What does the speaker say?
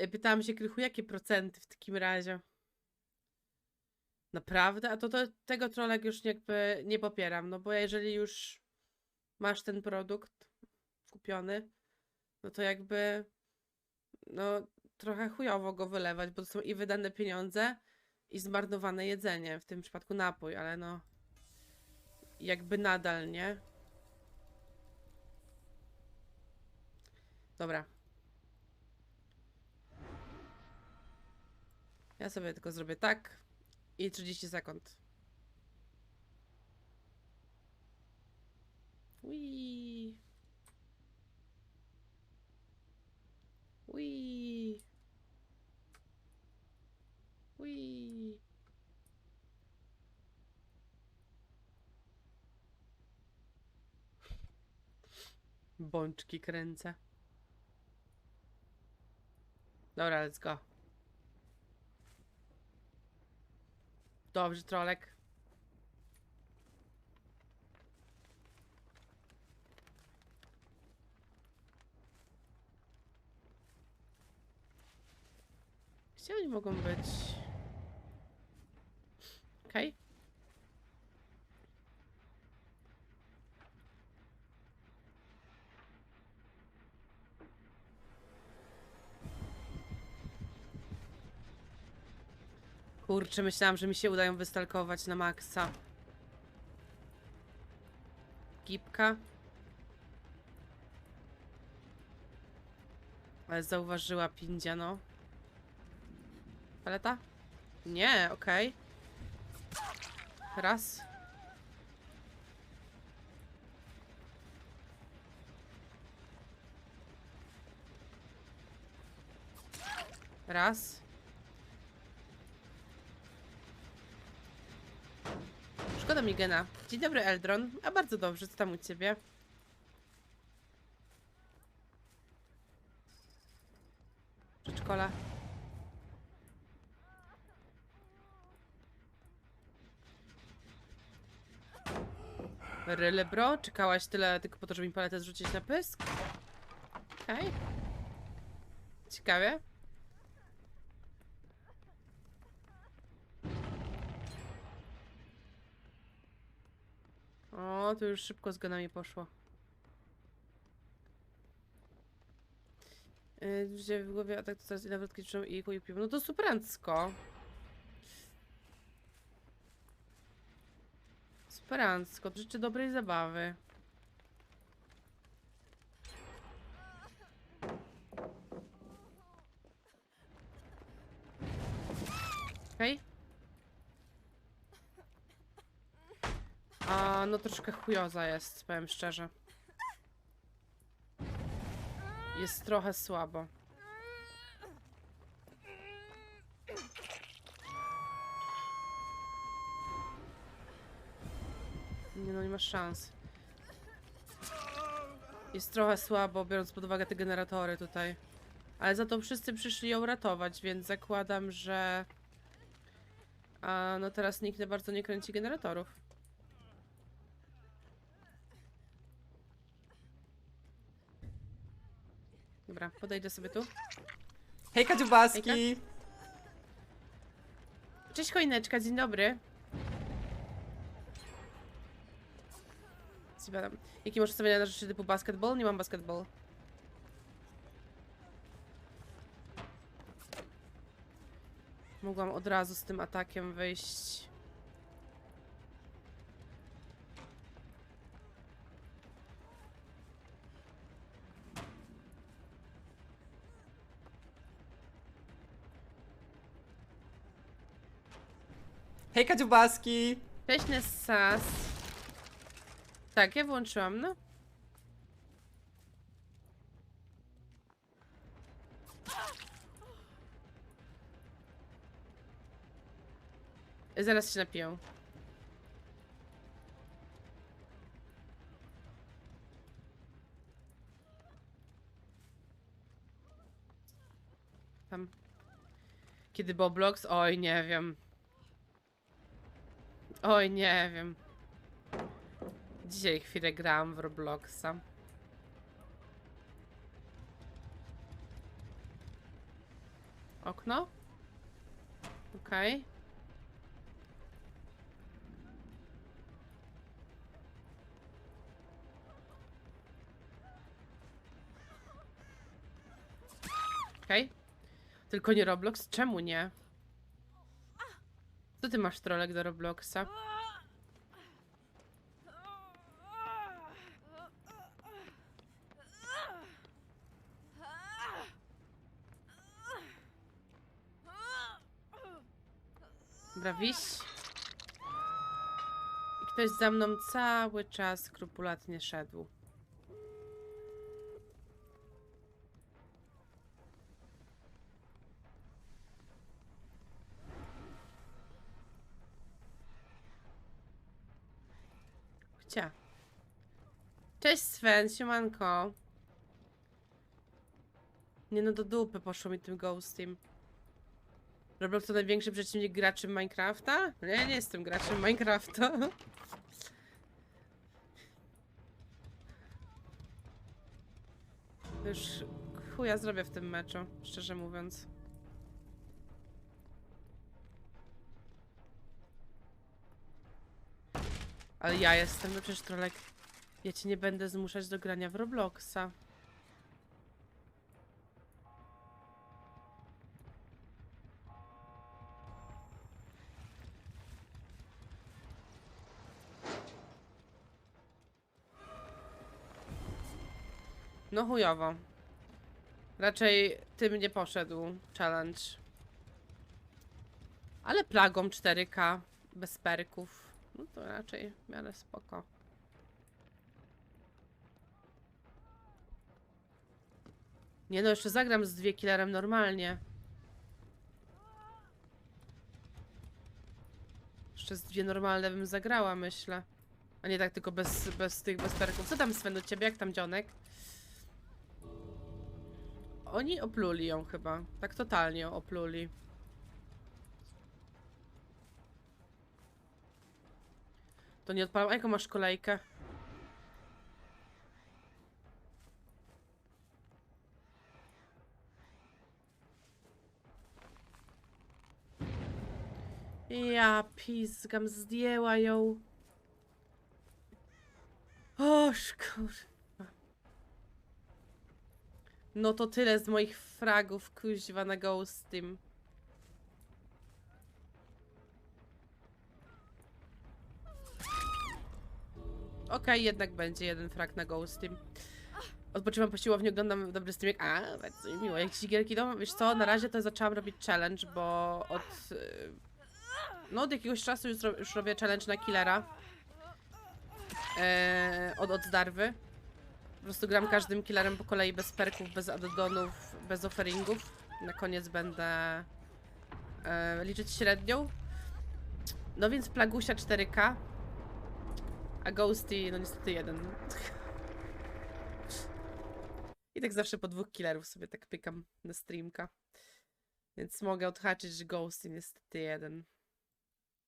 Y, Pytałam się, Krychu, jakie procenty w takim razie? Naprawdę? A to, to tego trolek już jakby nie popieram, no bo jeżeli już masz ten produkt kupiony, no to jakby no trochę chujowo go wylewać, bo to są i wydane pieniądze, i zmarnowane jedzenie, w tym przypadku napój, ale no jakby nadal, nie? Dobra. Ja sobie tylko zrobię tak i 30 sekund. Ui. Ui. Ui. Bączki kręcę. Dobra, let's go. Dobrze, trolek. Gdzie oni mogą być? Okej. Kurczę, myślałam, że mi się udają wystalkować na maksa. Gipka. Ale zauważyła pindzia, no. Paleta? Nie, okej. Raz. Raz. Szkoda mi gena. Dzień dobry, Eldron. A bardzo dobrze, co tam u ciebie? Przedszkola. Ryle bro? Czekałaś tyle tylko po to, żeby mi paletę zrzucić na pysk? Okej. Ciekawie. To już szybko z genami poszło. Gdzie w głowie atak to teraz i nawrotki trzymam i chuj piwo. No to superancko. Superancko. Życzę dobrej zabawy. Okej. A, no troszkę chujoza jest, powiem szczerze. Jest trochę słabo. Nie no, nie masz szans. Jest trochę słabo, biorąc pod uwagę te generatory tutaj. Ale za to wszyscy przyszli ją ratować, więc zakładam, że... A, no teraz nikt za bardzo nie kręci generatorów. Dobra, podejdę sobie tu. Hejka dziubaski! Hejka. Cześć choineczka, dzień dobry. Zbadam. Jakie masz ustawienia na rzeczy typu basketball? Nie mam basketball. Mogłam od razu z tym atakiem wyjść. Hejka dziubaski! Cześć Nessas. Tak, ja włączyłam, no. Zaraz się napiją. Tam. Kiedy Boblox? Oj, nie wiem. Oj, nie wiem. Dzisiaj chwilę grałam w Robloxa. Okno? Okej. Okej. Tylko nie Roblox? Czemu nie? Co ty masz trolek do Robloxa? Brawiś. I ktoś za mną cały czas skrupulatnie szedł. Gdzie? Cześć Sven, siemanko. Nie no, do dupy poszło mi tym ghostim. Roblox to największy przeciwnik graczy Minecrafta? No Ja nie jestem graczem Minecrafta. Już chuja zrobię w tym meczu, szczerze mówiąc. Ale ja jestem, no przecież trolek. Ja cię nie będę zmuszać do grania w Robloxa. No chujowo. Raczej tym nie poszedł challenge. Ale plagą 4K, bez perków. No to raczej w miarę spoko. Nie no, jeszcze zagram z dwie killerem normalnie. Jeszcze z dwie normalne bym zagrała, myślę. A nie tak tylko bez, bez tych bez perków. Co tam Sven do ciebie? Jak tam dzionek? Oni opluli ją chyba. Tak totalnie opluli. To nie odpalam. A jaką masz kolejkę? Ja pizgam, zdjęła ją. O kurwa. No to tyle z moich fragów, kuźwa na Ghostim. Okej, jednak będzie jeden frag na Ghostim. Odpoczywam po siłowni, oglądam dobry streaming. A, bardzo mi miło. Jak ci gierki idą, wiesz co, na razie to zaczęłam robić challenge, bo od... y, No, od jakiegoś czasu już, już robię challenge na killera. Eee, od, od. Po prostu gram każdym killerem po kolei bez perków, bez addonów, bez offeringów. Na koniec będę e, liczyć średnią. No więc Plagusia 4K, a Ghosty no niestety jeden. I tak zawsze po dwóch killerów sobie tak pykam na streamka. Więc mogę odhaczyć, że Ghosty niestety jeden.